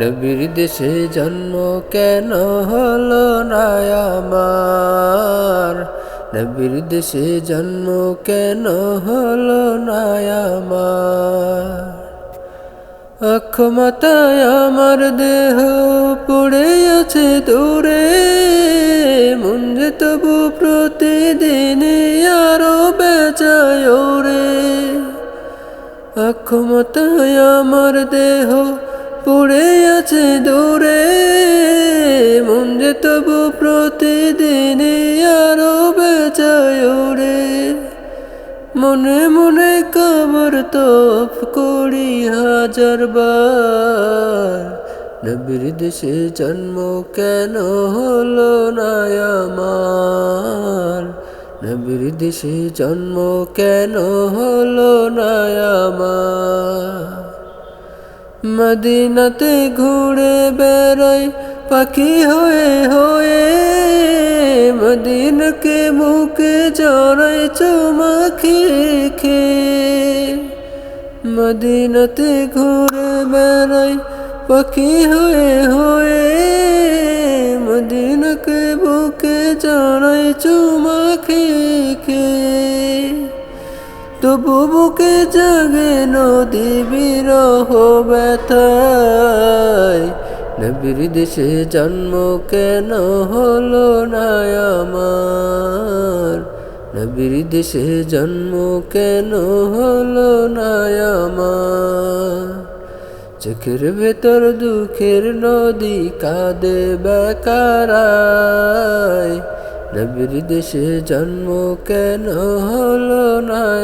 নবীর দেশে জন্ম কেন হলো না আমার? নবীর দেশে জন্ম কেন হলো না আমার? অক্ষমতায় আমার দেহ পড়ে আছে দূরে যে তবু প্রতিদিন আরও বেচায় রে অক্ষমতায় আমার দেহ পড়ে আছে দূরে, মন যে তবু প্রতিদিন আরও বেচায় রে মনে মনে কামর তোপ করি হাজার বার। নবীর দেশে জন্ম কেন হলো না আমার? নবীর দেশে জন্ম কেন হলো না আমার? মদিনাতে ঘুরে বেড়াই, পাখি হয়ে হয়ে মদিনকে মুখে জড়াই চুমাখি খে মদিনাতে ঘুরে বেড়াই, পাখি হয়ে হয়ে মদিনকে বুকে জড়াই চুমাখি খে তবু বুকে জাগে নদী বিরহ ব্যথায়। নবীর দেশে জন্ম কেন হলো না আমার? নবীর দেশে জন্ম কেন হলো না আমার? চোখের ভেতর দুঃখের নদী কাঁদে বেকারায়। নবীর দেশে জন্ম কেন হলো না